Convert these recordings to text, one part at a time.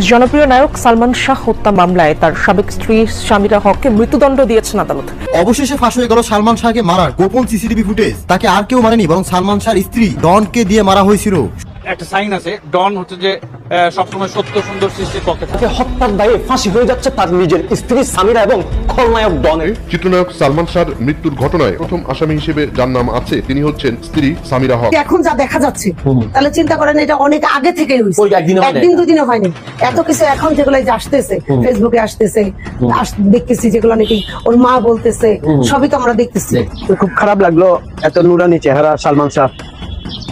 জনপ্রিয় নায়ক সালমান শাহ হত্যা মামলায় তার সাবেক স্ত্রী শামিরা হককে মৃত্যুদণ্ড দিয়েছেন আদালত। অবশেষে ফাঁস হয়ে গেল সালমান শাহকে মারার। গোপন সিসিটিভি ফুটেজ। তাকে আর কেউ মারেনি, বরং সালমান শাহর স্ত্রী ডনকে দিয়ে মারা হয়েছিল। একটা সাইন আছে ডন হচ্ছে যে সবসময় সত্য সুন্দর সৃষ্টির পক্ষে তাকে হত্যার দায়ে ফাঁসি হয়ে যাচ্ছে তার নিজের স্ত্রী সামিরা এবং খলনায়ক ডনের। চিত্রনায়ক সালমান শাহর মৃত্যুর ঘটনায় প্রথম আসামি হিসেবে যার নাম আছে তিনি হচ্ছেন স্ত্রী সামিরা হক। এখন যা দেখা যাচ্ছে তাহলে চিন্তা করেন এটা অনেক আগে থেকেই হয়েছে। ওই একদিনে হয়নি। একদিন দুদিনে হয়নি। এত কিছু এখন যেগুলো যে আসতেছে ফেসবুকে আসতেছে আস- দেখতেছি যেগুলো নাকি ওর মা বলতেছে সবই তো আমরা দেখতেছি। খুব খারাপ লাগল এত নুরানি চেহারা সালমান শাহ।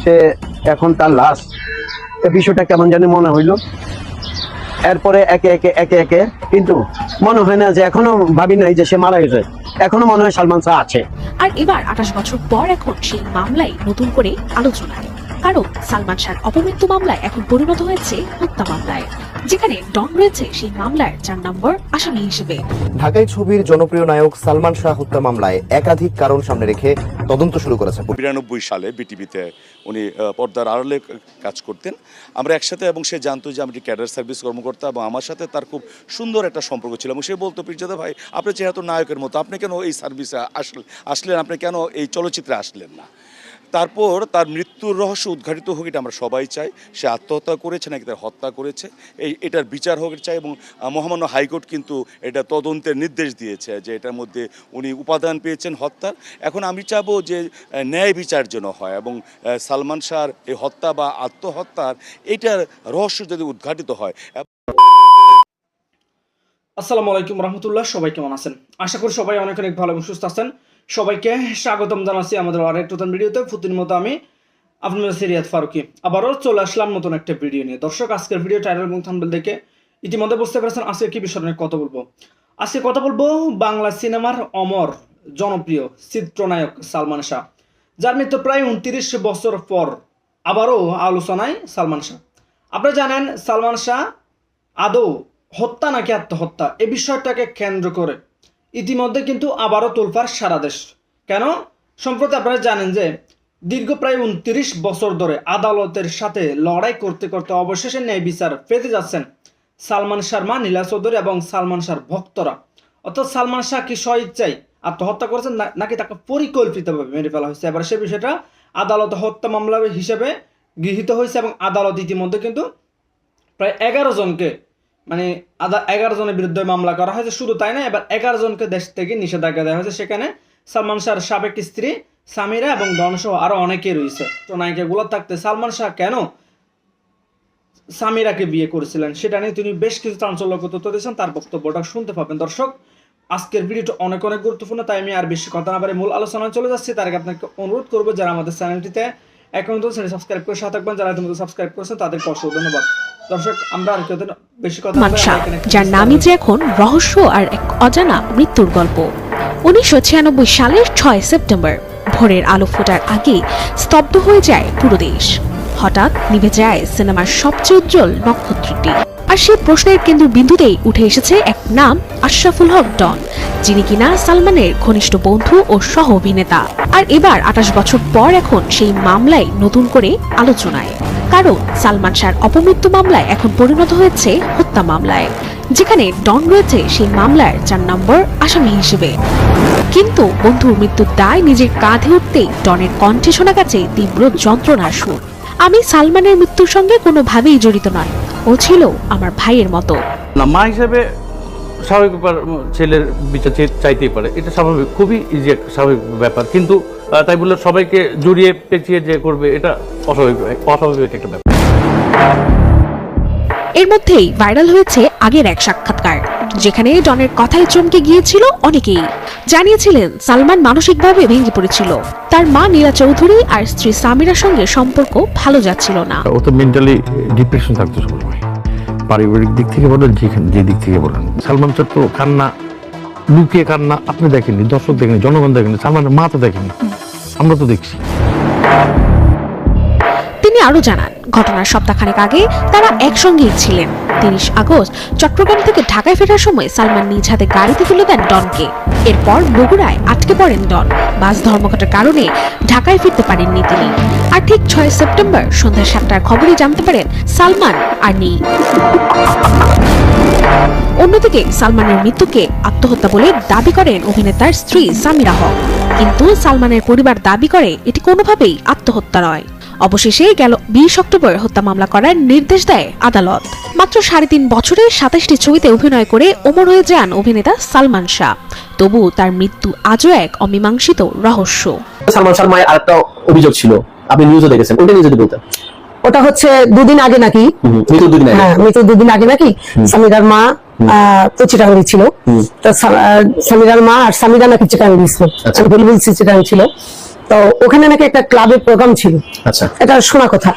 সে এখন তার লাশ। বিষয়টা কেমন জানি মনে হইল। এরপরে একে একে একে একে, কিন্তু মনে হয় না যে এখনও ভাবি নাই যে সে মারা গেছে। এখনও মনে হয় সালমান শাহ আছে। আর এবার আঠাশ বছর পর এখন সেই মামলায় নতুন করে আলোচনায় কারণ সালমান শাহর অপমৃত্যু মামলায় এখন পরিণত হয়েছে হত্যা মামলায় যেখানে ডন রয়েছে সেই মামলার চার নম্বর আসামি হিসেবে। ঢাকাই ছবির জনপ্রিয় নায়ক সালমান শাহ হত্যা মামলায় একাধিক কারণ সামনে রেখে তদন্ত শুরু করেছে বিরানব্বই সালে বিটিভিতে উনি আহ, পর্দার আড়ালে কাজ করতেন। আমরা একসাথে এবং সে জানতো যে আমি ক্যাডার সার্ভিস কর্মকর্তা এবং আমার সাথে তার খুব সুন্দর একটা সম্পর্ক ছিল এবং সে বলতো পিরজাদা ভাই আপনি যেহেতু নায়কের মতো আপনি কেন এই সার্ভিসে আসলেন আসলেন? আপনি কেন এই চলচ্চিত্রে আসলেন না? তারপর তার মৃত্যুর রহস্য উদ্ঘাটিত হোক, এটা আমরা সবাই চাই। সে আত্মহত্যা করেছে, নাকি তার হত্যা করেছে। এই, এটার বিচার হোক চাই এবং মহামান্য হাইকোর্ট কিন্তু এটা তদন্তের নির্দেশ দিয়েছে যে এটার মধ্যে উনি উপাদান পেয়েছেন হত্যার। এখন আমি চাবো যে ন্যায় বিচার যেন হয় এবং সালমান শাহর এই হত্যা বা আত্মহত্যার এটার রহস্য যদি উদ্ঘাটিত হয়। আসসালামু আলাইকুম রহমতুল্লাহ, সবাই কেমন আছেন? আশা করি সবাই অনেক অনেক ভালো এবং সুস্থ আছেন। সবাইকে স্বাগতম জানাচ্ছি আমাদের আরেক নতুন ভিডিওতে। প্রতিদিন মতো আমি আপনাদের সিরিয়াত ফারুকি। আবারও চলে আসলাম নতুন একটা ভিডিও নিয়ে। দর্শক, আজকের ভিডিও টাইটেল এবং থাম্বনেল দেখে ইতিমধ্যে বুঝতে পেরেছেন আজকে কি বিষয় নিয়ে কথা বলব। আজকে কথা বলব বাংলা সিনেমার অমর, জনপ্রিয় চিত্রনায়ক সালমান শাহ, যার মৃত্যু প্রায় উনত্রিশ বছর পর। আবারও আলোচনায় সালমান শাহ। আপনারা জানেন, সালমান শাহ আদৌ হত্যা নাকি আত্মহত্যা? এ বিষয়টাকে কেন্দ্র করে ইতিমধ্যে কিন্তু আবারও তোলফার সারা দেশ। কেন? সম্প্রতি আপনারা জানেন যে দীর্ঘ প্রায় উনত্রিশ বছর ধরে আদালতের সাথে লড়াই করতে করতে অবশেষে ন্যায় বিচার পেতে যাচ্ছেন সালমান শর্মা, নীলা চৌধুরী এবং সালমান শাহর ভক্তরা। অর্থাৎ সালমান শাহ কি স্বইচ্ছায় আত্মহত্যা করেছেন নাকি তাকে পরিকল্পিতভাবে মেরে ফেলা হয়েছে? এবার সে বিষয়টা আদালত হত্যা মামলা হিসেবে গৃহীত হয়েছে এবং আদালত ইতিমধ্যে কিন্তু প্রায় এগারো জনকে মানে আদা এগারো জনের বিরুদ্ধে মামলা করা হয়েছে, শুধু তাই না, এবার এগারো জনকে দেশ থেকে নিষেধাজ্ঞা দেওয়া হয়েছে। সেখানে সালমান শাহর সাবেক স্ত্রী সামিরা এবং ডনসহ আরও অনেকে রয়েছে। তো নায়িকাগুলো থাকতে সালমান শাহ কেন সামিরাকে বিয়ে করেছিলেন সেটা নিয়ে তিনি বেশ কিছু চাঞ্চল্যকর তথ্য দিয়েছেন, তার বক্তব্যটা শুনতে পাবেন। দর্শক, আজকের ভিডিওটা অনেক অনেক গুরুত্বপূর্ণ, তাই আমি আর বেশি কথা না পারে মূল আলোচনায় চলে যাচ্ছি। তার আগে আপনাকে অনুরোধ করব, যারা আমাদের চ্যানেলটিতে এখন তো সাবস্ক্রাইব করে সাথে থাকবেন। যারা ইতিমধ্যে সাবস্ক্রাইব করেছেন, তাদেরকে অসংখ্য ধন্যবাদ। দর্শক আমরা আর বেশি কথা এখানে- যার নামই যে এখন রহস্য আর এক অজানা মৃত্যুর গল্প। উনিশশো ছিয়ানব্বই সালের ছয় সেপ্টেম্বর ভোরের আলো ফোটার আগে স্তব্ধ হয়ে যায় পুরো দেশ। হঠাৎ নিভে যায় সিনেমার সবচেয়ে উজ্জ্বল নক্ষত্রটি। আর সেই প্রশ্নের কেন্দ্র বিন্দুতেই উঠে এসেছে এক নাম আশরাফুল হক ডন যিনি কিনা সালমানের ঘনিষ্ঠ বন্ধু ও সহ অভিনেতা আর এবার আঠাশ বছর পর এখন সেই মামলায় নতুন করে আলোচনায়। কারণ সালমান শাহর অপমৃত্যু মামলায় এখন পরিণত হয়েছে হত্যা মামলায়, যেখানে ডন রয়েছে সেই মামলার চার নম্বর আসামি হিসেবে। কিন্তু বন্ধুর মৃত্যুর দায় নিজের কাঁধে উঠতেই ডনের কণ্ঠে শোনা গেছে তীব্র যন্ত্রণার সুর। আমি সালমানের মৃত্যুর সঙ্গে কোনোভাবেই জড়িত নয়, ও ছিল আমার ভাইয়ের মতো। না, মা হিসেবে স্বাভাবিক ব্যাপার, ছেলের বিচার চাইতেই পারে। এটা স্বাভাবিক, খুবই ইজি একটা স্বাভাবিক ব্যাপার। কিন্তু তাই বলে সবাইকে জড়িয়ে পেঁচিয়ে যে করবে এটা অস্বাভাবিক অস্বাভাবিক একটা ব্যাপার। এর মধ্যেই ভাইরাল হয়েছে আগের এক সাক্ষাৎকার যেখানে ডনের কথায় চমকে গিয়েছিল অনেকেই। জানিয়েছিলেন সালমান মানসিকভাবে ভেঙে পড়েছিল। তার মা নীলা চৌধুরী আর স্ত্রী সামিরার সঙ্গে সম্পর্ক ভালো যাচ্ছিল না। ও তো মেন্টালি ডিপ্রেশন থাকতো সবসময়। পারিবারিক দিক থেকে বলেন যেখানে যে দিক থেকে বলেন। সালমান তো কান্না লুকিয়ে কান্না আপনি দেখেননি দর্শক দেখেননি জনগণ দেখেননি সালমানের মা তো দেখেনি আমরা তো দেখছি। তিনি আরও জানান, ঘটনার সপ্তাহখানেক আগে তারা একসঙ্গেই ছিলেন। তিরিশ আগস্ট, চট্টগ্রাম থেকে ঢাকায় ফেরার সময় সালমান নিজ হাতে গাড়িতে তুলে দেন ডনকে। এরপর বগুড়ায় আটকে পড়েন ডন। বাস ধর্মঘটের কারণে ঢাকায় ফিরতে পারেননি তিনি। আর ঠিক ছয় সেপ্টেম্বর সন্ধ্যা সাতটার খবরে জানতে পারেন সালমান আর নেই। অন্যদিকে সালমানের মৃত্যুকে আত্মহত্যা বলে দাবি করেন অভিনেতার স্ত্রী সামিরা হক। কিন্তু সালমানের পরিবার দাবি করে এটি কোনোভাবেই আত্মহত্যা নয়। অবশেষে গেল বিশ অক্টোবর হত্যা মামলা করার নির্দেশ দেয় আদালত। মাত্র সাড়ে তিন বছরে সাতাশটি ছবিতে অভিনয় করে ওমর হয়ে যান অভিনেতা সালমান শাহ। তবু তার মৃত্যু আজও এক অমীমাংসিত রহস্য। সালমান শাহ মায়ের আরেকটা অভিযোগ ছিল। আপনি নিউজে দেখেছেন ওটা নিউজে বলতেন। ওটা হচ্ছে দুদিন আগে নাকি? মৃত দুদিন আগে। হ্যাঁ মৃত্যু দুদিন আগে নাকি? সামিরার মা চিটাঙ্গি ছিল তো সামিরার মা আর সামিরা নাকি চিটাঙ্গি ছিল আচ্ছা। আমি চিটাঙ্গি ছিল। তো ওখানে নাকি একটা ক্লাবের প্রোগ্রাম ছিল। আচ্ছা। এটা শোনা কথা।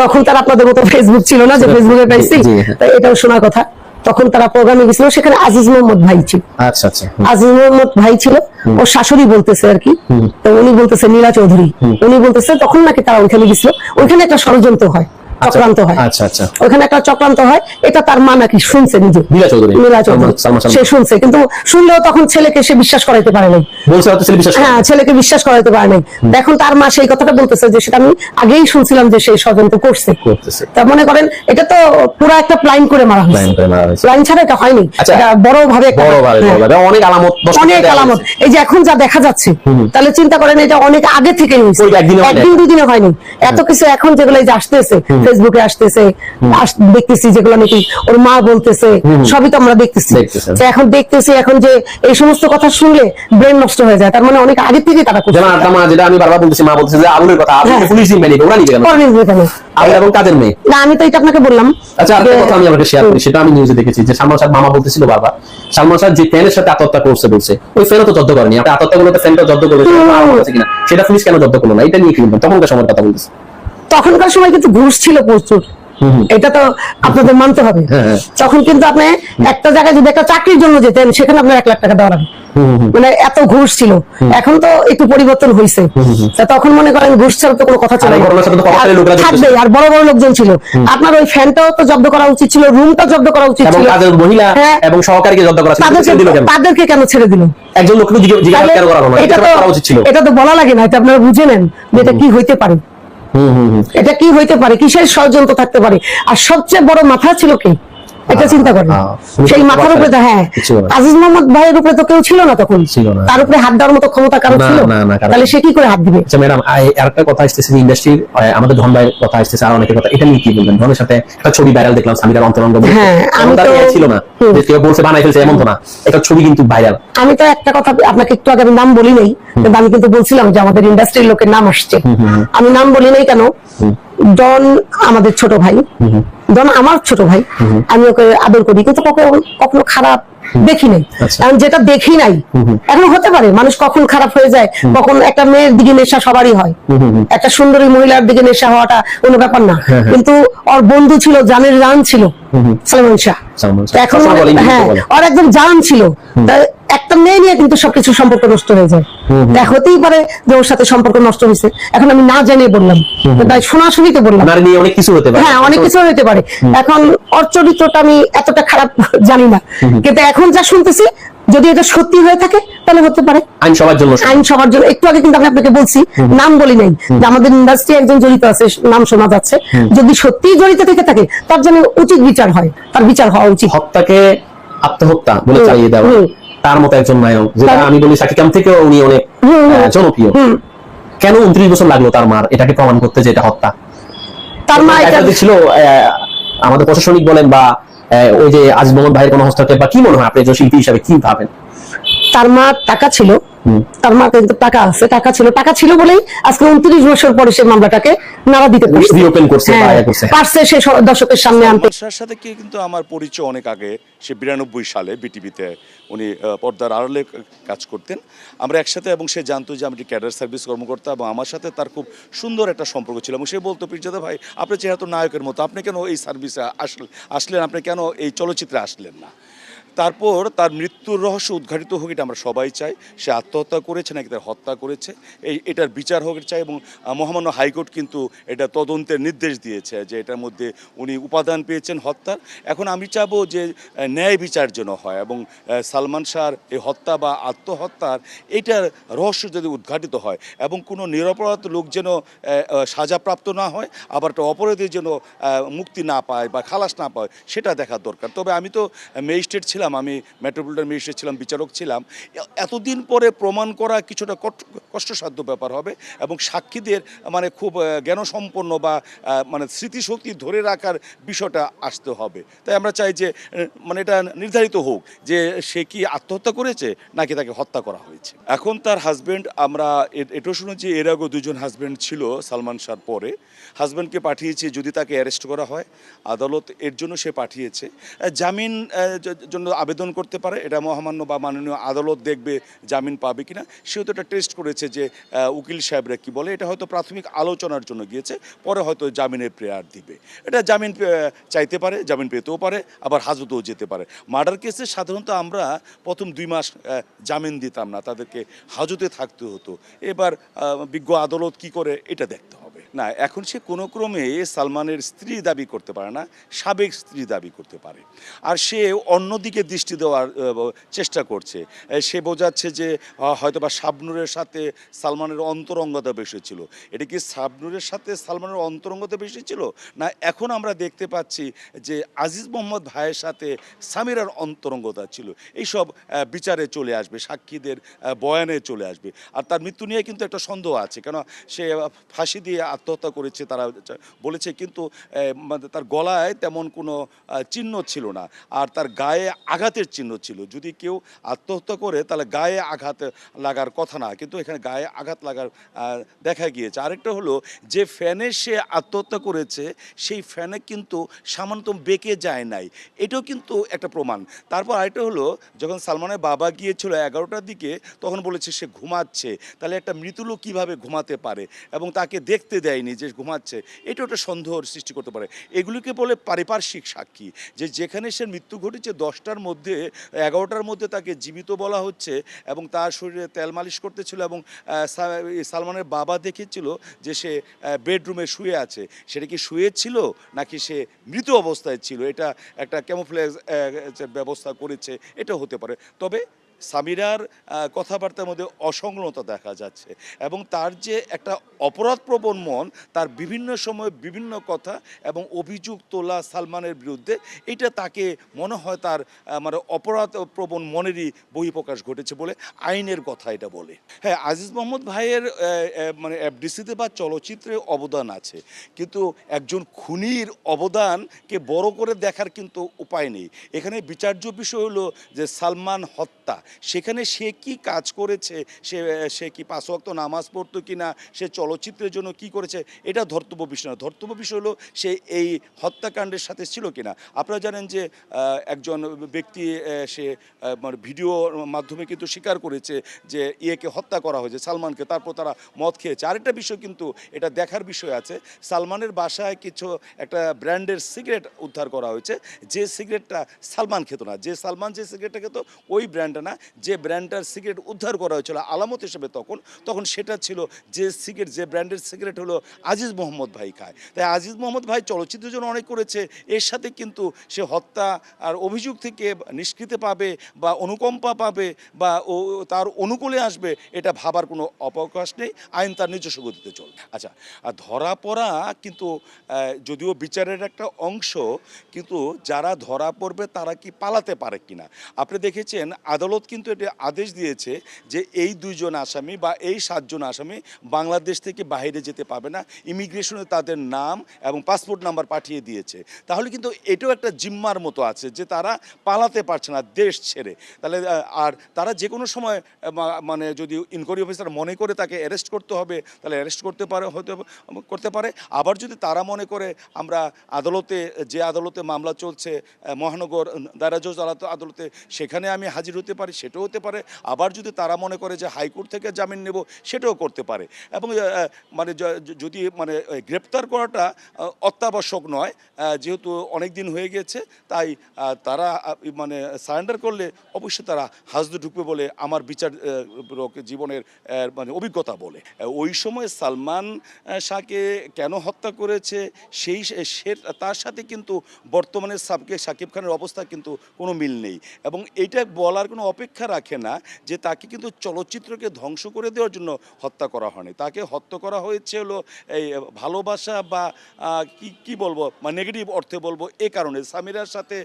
তখন তার আপনাদের মতো ফেসবুক ছিল না যে ফেসবুকে পাইছি। হ্যাঁ। তো এটাও শোনা কথা। তখন তারা প্রোগ্রামে গেছিল সেখানে আজিজ মোহাম্মদ ভাই ছিল। আচ্ছা আচ্ছা আজিজ মোহাম্মদ ভাই ছিল। ও শাশুড়ি বলতেছে আর কি তো উনি বলতেছে নীলা চৌধুরী। উনি বলতেছে তখন নাকি তারা ওইখানে গেছিল। ওইখানে একটা ষড়যন্ত্র হয়। চক্রান্ত হয়। আচ্ছা আচ্ছা। ওখানে একটা চক্রান্ত হয়। এটা তার মা নাকি শুনছে নিজে। নীলা চৌধুরী। নীলা চৌধুরী। সে শুনছে কিন্তু শুনলেও তখন ছেলেকে সে বিশ্বাস করাইতে পারে নাই। বলছে ছেলে বিশ্বাস হ্যাঁ ছেলেকে বিশ্বাস করাইতে পারে নাই। এখন তার মা সেই কথাটা বলতেছে যে সেটা আমি আগেই শুনছিলাম যে সেই ষড়যন্ত্র করছে। তা মনে করেন এটা তো পুরো একটা প্লাইন করে মারা হয়েছে। ছাড়া এটা হয়নি। আচ্ছা। এটা বড় ভাবে হ্যাঁ। অনেক আলামত অনেক আলামত। এই যে এখন যা দেখা যাচ্ছে তাহলে চিন্তা করেন এটা অনেক আগে থেকে হয়েছে। একদিনে দুদিনে হয়নি। এত কিছু এখন যেগুলো আসতেছে ফেসবুকে আসতেছে দেখতেছি যেগুলো নাকি ওর মা বলতেছে সবই তো আমরা দেখতেছি। এখন দেখতেছি এখন যে এই সমস্ত কথা শুনলে ব্রেন নষ্ট হয়ে যায়। তার মানে অনেক আগে থেকে তারা মা যেটা আমি বারবার বলতেছি মা বলতেছে যে আবুলের কথা আবুল হ্যাঁ। পুলিশ জিম্মে নিবে ওরা নিবে কেন? এবং কাদের মেয়ে। না আমি তো এটা আপনাকে বললাম আচ্ছা আরেকটা কথা আমি আপনাকে শেয়ার করি সেটা আমি নিউজে দেখেছি যে সালমান শাহ মামা বলতেছিল বারবার সালমান শাহ যে ফ্যানের সাথে আত্মহত্যা করছে বলছে ওই ফ্যানও তো জব্দ করেনি আপনি আত্মহত্যা করলে ফ্যানটা জব্দ করবে সেটা পুলিশ কেন জব্দ করল না? এটা নিয়ে কি বলবেন? তখনকার সময়ের কথা বলতেছে। তখনকার সময় কিন্তু ঘুষ ছিল প্রচুর। এটা তো আপনাদের মানতে হবে। হ্যাঁ, হ্যাঁ। তখন কিন্তু আপনি একটা জায়গায় যদি একটা চাকরির জন্য যেতেন সেখানে আপনার এক লাখ টাকা দেওয়া মানে এত ঘুষ ছিল। এখন তো একটু পরিবর্তন হয়েছে তখন মনে করেন ঘুষ ছাড়া তো কোনো কথা থাকবে আর বড় বড় লোকজন ছিল। আপনার ওই ফ্যানটাও তো জব্দ করা উচিত ছিল রুমটা জব্দ করা উচিত ছিল। মহিলা হ্যাঁ। এবং সহকারীকে জব্দ করা তাদেরকে কেন? ছেড়ে দিল? একজন লোককে জিজ্ঞে- জিজ্ঞাসা করা হলো এটা তো বলা লাগে না। এটা আপনারা বুঝে নেন যে এটা কি হইতে পারে। এটা কি হইতে পারে? কিসের ষড়যন্ত্র থাকতে পারে? আর সবচেয়ে বড় মাথা ছিল কে? এটা চিন্তা করেন। আহ, সেই মাথার উপরে তো হ্যাঁ আজিজ মোহাম্মদ ভাইয়ের উপরে তো কেউ ছিল না তখন। ছিল না। তার উপরে হাত দেওয়ার মতো ক্ষমতা কারও ছিল? তাহলে সে কি করে হাত দিবে? আচ্ছা ম্যাডাম আরেকটা কথা আসতেছে ইন্ডাস্ট্রির আমাদের ধন ভাইয়ের কথা আসতেছে আর অনেকের কথা। এটা নিয়ে কি বলবেন? ধনের সাথে একটা ছবি ভাইরাল দেখলাম স্বামীর অন্তরঙ্গ হ্যাঁ, আমি তো- ছিল না কেউ বলছে বানাই ফেলছে এমন তো না। একটা ছবি কিন্তু ভাইরাল আমি তো একটা কথা আপনাকে একটু আগে আমি নাম বলি নাই আমি কিন্তু বলছিলাম যে আমাদের ইন্ডাস্ট্রির লোকের নাম আসছে। আমি নাম বলি নাই কেন? ডন আমাদের ছোট ভাই। ডন আমার ছোট ভাই আমি ওকে আদর করি কিন্তু কখনো কখনো খারাপ দেখি নাই। আচ্ছা। কারণ যেটা দেখি নাই এখন হতে পারে মানুষ কখন খারাপ হয়ে যায় কখন একটা মেয়ের দিকে নেশা সবারই হয়। একটা সুন্দরী মহিলার দিকে নেশা হওয়াটা কোনো ব্যাপার না। কিন্তু ওর বন্ধু ছিল জানের রান ছিল। সালমান শাহ। এখন হ্যাঁ। ওর একদম জান ছিল। একটা মেয়ে নিয়ে কিন্তু সবকিছু সম্পর্ক নষ্ট হয়ে যায়। হতেই পারে যে ওর সাথে সম্পর্ক নষ্ট হয়েছে। এখন আমি না জেনে বললাম। তাই শোনাশুনি তো বললাম অনেক কিছু হতে পারে। হ্যাঁ অনেক কিছু হতে পারে। এখন ওর চরিত্রটা আমি এতটা খারাপ জানি না। কিন্তু এখন যা শুনতেছি যদি এটা সত্যি হয়ে থাকে তাহলে হতে পারে। আইন সবার জন্য আইন সবার জন্য। একটু আগে কিন্তু আমি আপনাকে বলছি নাম বলি নাই যে আমাদের ইন্ডাস্ট্রি একজন জড়িত আছে নাম শোনা যাচ্ছে। যদি সত্যি জড়িত থেকে থাকে তার জন্য উচিত বিচার হয় তার বিচার হওয়া উচিত। হত্যাকে আত্মহত্যা বলে চালিয়ে দেওয়া তার মতো একজন নায়ক যেটা আমি বলি সাকিব খান থেকেও উনি অনেক জনপ্রিয়। কেন উনত্রিশ বছর লাগল তার মার? এটাকে প্রমাণ করতে যে এটা হত্যা। তার মা এটা ছিল আমাদের প্রশাসনিক বলেন বা ওই যে আজ মোহাম্মদ ভাইয়ের কোনো হস্তক্ষেপ বা কি মনে হয় আপনি একজন শিল্পী হিসাবে কি ভাবেন? তার মা টাকা ছিল। তার মা কিন্তু টাকা আছে টাকা ছিল। টাকা ছিল বলেই আজকে উনত্রিশ বছর পরে সে মামলাটাকে নাড়া দিতে পারছে। হ্যাঁ। পারছে সে দর্শকের সামনে আনতে। সাথে কি কিন্তু আমার পরিচয় অনেক আগে সে বিরানব্বই সালে বিটিভিতে উনি পর্দার আড়ালে কাজ করতেন। আমরা একসাথে এবং সে জানতো যে আমি ক্যাডার সার্ভিস কর্মকর্তা এবং আমার সাথে তার খুব সুন্দর একটা সম্পর্ক ছিল। এবং সে বলতো পিরজাদা ভাই আপনি চেহারা তো নায়কের মতো আপনি কেন এই সার্ভিসে আসলেন আসলেন? আপনি কেন এই চলচ্চিত্রে আসলেন না? তারপর তার মৃত্যুর রহস্য উদ্ঘাটিত হোক, এটা আমরা সবাই চাই। সে আত্মহত্যা করেছে নাকি তার হত্যা করেছে। এই, এটার বিচার হোক চাই এবং মহামান্য হাইকোর্ট কিন্তু এটা তদন্তের নির্দেশ দিয়েছে যে এটার মধ্যে উনি উপাদান পেয়েছেন হত্যার। এখন আমি চাবো যে ন্যায় বিচার যেন হয় এবং সালমান শাহর এই হত্যা বা আত্মহত্যার এটার রহস্য যদি উদ্ঘাটিত হয় এবং কোনো নিরপরাধ লোক যেন সাজাপ্রাপ্ত না হয়, আবার একটা অপরাধী যেন মুক্তি না পায় বা খালাস না পায়, সেটা দেখার দরকার। তবে আমি তো ম্যাজিস্ট্রেট ছিলাম আমি মেট্রোপলিটন ম্যাজিস্ট্রেট ছিলাম, বিচারক ছিলাম, এতদিন পরে প্রমাণ করা কিছুটা কষ্ট- কষ্টসাধ্য ব্যাপার হবে এবং সাক্ষীদের মানে খুব জ্ঞানসম্পন্ন বা মানে স্মৃতিশক্তি ধরে রাখার বিষয়টা আসতে হবে। তাই আমরা চাই যে মানে এটা নির্ধারিত হোক যে সে কি আত্মহত্যা করেছে নাকি তাকে হত্যা করা হয়েছে। এখন তার হাজবেন্ড আমরা এ- এটাও শুনেছি এর আগেও দুজন হাজবেন্ড ছিল সালমান শাহর পরে। হাজব্যান্ডকে পাঠিয়েছে যদি তাকে অ্যারেস্ট করা হয়, আদালত এর জন্য সে পাঠিয়েছে। জামিন জন্য আবেদন করতে পারে, এটা মহামান্য বা মাননীয় আদালত দেখবে জামিন পাবে কিনা। সেও তো এটা টেস্ট করেছে যে উকিল সাহেবরা কি বলে, এটা হয়তো প্রাথমিক আলোচনার জন্য গিয়েছে, পরে হয়তো জামিনের প্রেয়ার দিবে। এটা জামিন চাইতে পারে, জামিন পেতেও পারে, আবার হাজতেও যেতে পারে। মার্ডার কেসে সাধারণত আমরা প্রথম দুই মাস জামিন দিতাম না, তাদেরকে হাজতে থাকতে হতো। এবার বিজ্ঞ আদালত কি করে, এটা দেখতে হবে। না, এখন সে কোনো ক্রমে সালমানের স্ত্রী দাবি করতে পারে না, সাবেক স্ত্রী দাবি করতে পারে। আর সে অন্যদিকে দৃষ্টি দেওয়ার চেষ্টা করছে। সে বোঝাচ্ছে যে হয়তোবা শাবনুরের সাথে সালমানের অন্তরঙ্গতা বেশি ছিল। এটা কি শাবনুরের সাথে সালমানের অন্তরঙ্গতা বেশি ছিল? না, এখন আমরা দেখতে পাচ্ছি যে আজিজ মোহাম্মদ ভাইয়ের সাথে সামিরার অন্তরঙ্গতা ছিল। এইসব বিচারে চলে আসবে, সাক্ষীদের বয়ানে চলে আসবে। আর তার মৃত্যু নিয়ে কিন্তু একটা সন্দেহ আছে। কেন, সে ফাঁসি দিয়ে আত্মহত্যা করেছে তারা, বলেছে কিন্তু মানে তার গলায় তেমন কোনো চিহ্ন ছিল না। আর তার গায়ে আঘাতের চিহ্ন ছিল। যদি কেউ আত্মহত্যা করে, তাহলে গায়ে আঘাত লাগার কথা না। কিন্তু এখানে গায়ে আঘাত লাগার দেখা গিয়েছে। আরেকটা হলো, যে ফ্যানে সে আত্মহত্যা করেছে, সেই ফ্যানে কিন্তু সামান্য বেঁকে যায় নাই। এটাও কিন্তু একটা প্রমাণ। তারপর আরেকটা হলো, যখন সালমানের বাবা গিয়েছিল এগারোটার দিকে, তখন বলেছে সে ঘুমাচ্ছে। তাহলে একটা মৃত লোক কীভাবে ঘুমাতে পারে? এবং তাকে দেখতে দেয়নি যে ঘুমাচ্ছে, এটা একটা সন্দেহর সৃষ্টি করতে পারে। এগুলিকে বলে পারিপার্শ্বিক সাক্ষী, যে যেখানে সে মৃত্যু ঘটেছে দশটার মধ্যে, এগারোটার মধ্যে তাকে জীবিত বলা হচ্ছে এবং তার শরীরে তেল মালিশ করতেছিল এবং সালমানের বাবা দেখেছিল যে সে বেডরুমে শুয়ে আছে। সেটা কি শুয়ে ছিল নাকি সে মৃত অবস্থায় ছিল? এটা একটা ক্যামোফ্লেজ ব্যবস্থা করেছে, এটা হতে পারে। তবে সামিরার কথাবার্তার মধ্যে অসংলতা দেখা যাচ্ছে এবং তার যে একটা অপরাধপ্রবণ মন, তার বিভিন্ন সময় বিভিন্ন কথা এবং অভিযোগ তোলা সালমানের বিরুদ্ধে, এটা তাকে মনে হয় তার মানে অপরাধপ্রবণ মনেরই বহিঃপ্রকাশ ঘটেছে বলে আইনের কথা এটা বলে। হ্যাঁ আজিজ মোহাম্মদ ভাইয়ের মানে এফডিসিতে বা চলচ্চিত্রে অবদান আছে, কিন্তু একজন খুনির অবদানকে বড় করে দেখার কিন্তু উপায় নেই। এখানে বিচার্য বিষয় হলো যে সালমান হত্যা সেখানে সে কি কাজ করেছে? সে সে কি পাঁচ ওয়াক্ত নামাজ পড়তো কি না সে চলচ্চিত্রের জন্য কি করেছে? এটা ধর্তব্য বিষয় না ধর্তব্য বিষয় হলো সে এই হত্যাকাণ্ডের সাথে ছিল কিনা? আপনারা জানেন যে একজন ব্যক্তি সে মানে ভিডিওর মাধ্যমে কিন্তু স্বীকার করেছে যে, ইয়েকে হত্যা করা হয়েছে, সালমানকে, তারপর তারা মদ খেয়েছে। আরেকটা বিষয় কিন্তু এটা দেখার বিষয় আছে। সালমানের বাসায় কিছু একটা ব্র্যান্ডের সিগারেট উদ্ধার করা হয়েছে। যে সিগারেটটা সালমান খেত না। যে সালমান যে সিগারেটটা খেত, ওই ব্র্যান্ডটা না যে ব্র্যান্ডটার সিগারেট উদ্ধার করা হয়েছিল আলামত হিসেবে তখন তখন সেটা ছিল যে সিগারেট, যে ব্র্যান্ডের সিগারেট হলো আজিজ মোহাম্মদ ভাই খায়। তাই আজিজ মোহাম্মদ ভাই চলচ্চিত্রের জন্য অনেক করেছে, এর সাথে কিন্তু সে হত্যা আর অভিযোগ থেকে নিষ্কৃতি পাবে বা অনুকম্পা পাবে বা ও, তার অনুকূলে আসবে, এটা ভাবার কোনো অপকাশ নেই, আইন তার নিজস্ব গতিতে চলবে। আচ্ছা আর ধরা পড়া কিন্তু যদিও বিচারের একটা অংশ, কিন্তু যারা ধরা পড়বে তারা কি পালাতে পারে কিনা? আপনি দেখেছেন আদালত কিন্তু এটা আদেশ দিয়েছে যে এই দুইজন আসামি বা এই সাতজন আসামি বাংলাদেশ থেকে বাইরে যেতে পারবে না। ইমিগ্রেশনে তাদের নাম এবং পাসপোর্ট নাম্বার পাঠিয়ে দিয়েছে। তাহলে কিন্তু এটাও একটা জিম্মার মতো আছে যে তারা পালাতে পারছে না দেশ ছেড়ে। তাহলে আর তারা যে কোনো সময় মানে যদি ইনকোয়ারি অফিসার মনে করে তাকে অ্যারেস্ট করতে হবে, তাহলে অ্যারেস্ট করতে পারে, হতে করতে পারে। আবার যদি তারা মনে করে আমরা আদালতে, যে আদালতে মামলা চলছে মহানগর দারাজ আদালতে, সেখানে আমি হাজির হতে পারি সেটাও হতে পারে। আবার যদি তারা মনে করে যে হাইকোর্ট থেকে জামিন নেব, সেটাও করতে পারে। এবং মানে যদি মানে গ্রেপ্তার করাটা অত্যাবশ্যক নয় যেহেতু অনেক দিন হয়ে গেছে, তাই তারা মানে সারেন্ডার করলে অবশ্যই তারা হাজতে ঢুকবে বলে আমার বিচার জীবনের মানে অভিজ্ঞতা বলে। ওই সময় সালমান শাহকে কেন হত্যা করেছে, সেই, সে, তার সাথে কিন্তু বর্তমানে সাবকে সাকিব খানের অবস্থা কিন্তু কোনো মিল নেই। এবং এইটা বলার কোনো অপেক্ষা রাখে না যে তাকে কিন্তু চলচ্চিত্রকে ধ্বংস করে দেওয়ার জন্য হত্যা করা হয়নি। তাকে হত্যা করা হয়েছে হলো এই ভালোবাসা বা কি কি বলব বা নেগেটিভ অর্থে বলব, এ কারণে। সামিরার সাথে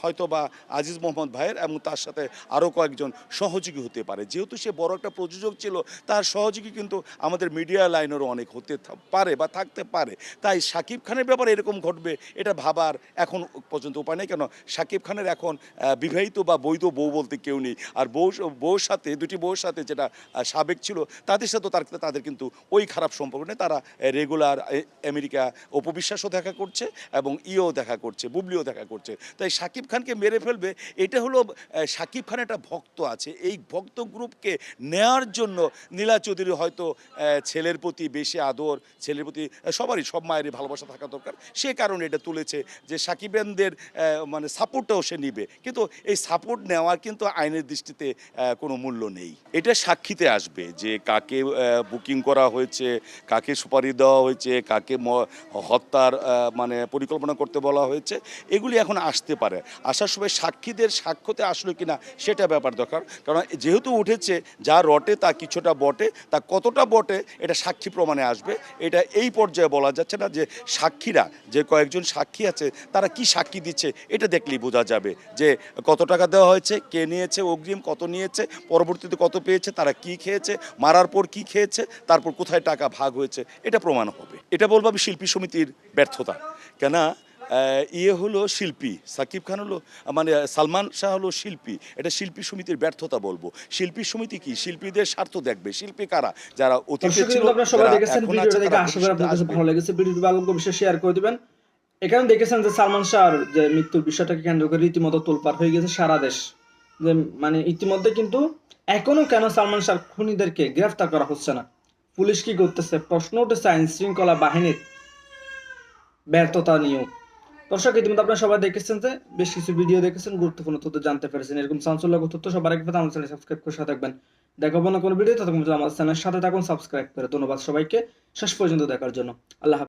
হয়তো বা আজিজ মোহাম্মদ ভাইয়ের এবং তার সাথে আরও কয়েকজন সহযোগী হতে পারে। যেহেতু সে বড় একটা প্রযোজক ছিল, তার সহযোগী কিন্তু আমাদের মিডিয়া লাইনেরও অনেক হতে পারে বা থাকতে পারে। তাই সাকিব খানের ব্যাপারে এরকম ঘটবে এটা ভাবার এখন পর্যন্ত উপায় নেই। কেন? সাকিব খানের এখন বিবাহিত বা বৈধ বউ বলতে কেউ নেই। আর বউ বউর সাথে, দুটি বউর সাথে যেটা সাবেক ছিল, তাদের সাথে তার, তাদের কিন্তু ওই খারাপ সম্পর্ক নেই। তারা রেগুলার আমেরিকা অপবিশ্বাসও দেখা করছে এবং ইও দেখা করছে, বুবলিও দেখা করছে। তাই সাকিব খানকে মেরে ফেলবে, এটা হলো সাকিব খানের একটা ভক্ত আছে। এই ভক্ত গ্রুপকে নেয়ার জন্য নীলা চৌধুরী হয়তো ছেলের প্রতি বেশি আদর, ছেলের প্রতি সবারই, সব মায়েরই ভালোবাসা থাকা দরকার। সে কারণে এটা তুলেছে যে সাকিবেনদের মানে সাপোর্টটাও সে নিবে। কিন্তু এই সাপোর্ট নেওয়ার কিন্তু আইনের দৃষ্টিতে কোনো মূল্য নেই। এটা সাক্ষীতে আসবে যে কাকে বুকিং করা হয়েছে, কাকে সুপারি দেওয়া হয়েছে, কাকে হত্যার মানে পরিকল্পনা করতে বলা হয়েছে, এগুলি এখন আসতে পারে। আসার সময় সাক্ষীদের সাক্ষ্যতে আসলো কিনা, সেটা ব্যাপার দরকার। কারণ যেহেতু উঠেছে, যা রটে তা কিছুটা বটে, তা কতটা বটে, এটা সাক্ষী প্রমাণে আসবে। এটা এই পর্যায়ে বলা যাচ্ছে না যে সাক্ষীরা, যে কয়েকজন সাক্ষী আছে, তারা কি সাক্ষী দিচ্ছে, এটা দেখলেই বোঝা যাবে যে কত টাকা দেওয়া হয়েছে, কে নিয়েছে অগ্রিম কত নিয়েছে পরবর্তীতে কত পেয়েছে তারা কি খেয়েছে মারার পর কি খেয়েছে তারপর কোথায় টাকা ভাগ হয়েছে এটা প্রমাণ হবে। এটা বলব আমি শিল্পী সমিতির ব্যর্থতা। কেন ইয়ে হলো শিল্পী সাকিব খান হলো মানে সালমান শাহ হলো শিল্পী। এটা শিল্পী সমিতির ব্যর্থতা বলব। শিল্পী সমিতি কি? শিল্পীদের স্বার্থ দেখবে। শিল্পী কারা? যারা অতীতে ছিল ভালো লেগেছে। ভিডিওটি ভালো শেয়ার করে দিবেন। এখানে দেখেছেন যে সালমান শাহর যে মৃত্যুর বিষয়টাকে কেন্দ্র করে রীতিমতো তোলপার হয়ে গেছে সারা দেশ। যে মানে ইতিমধ্যে কিন্তু এখনও কেন সালমান শাহ খুনিদেরকে গ্রেফতার করা হচ্ছে না? পুলিশ কি করতেছে? প্রশ্ন উঠেছে আইন শৃঙ্খলা বাহিনীর ব্যর্থতা নিয়েও। দর্শক, ইতিমধ্যে আপনারা সবাই দেখেছেন যে বেশ কিছু ভিডিও দেখেছেন, গুরুত্বপূর্ণ তথ্য জানতে পেরেছেন। এরকম চাঞ্চল্যক তথ্য সবার পেতে আমার চ্যানেল সাবস্ক্রাইব করে সাথে থাকবেন। দেখাবো না কোনো ভিডিও ততক্ষণ আমার চ্যানেলের সাথে থাকুন সাবস্ক্রাইব করে। ধন্যবাদ সবাইকে। শেষ পর্যন্ত দেখার জন্য। আল্লাহ।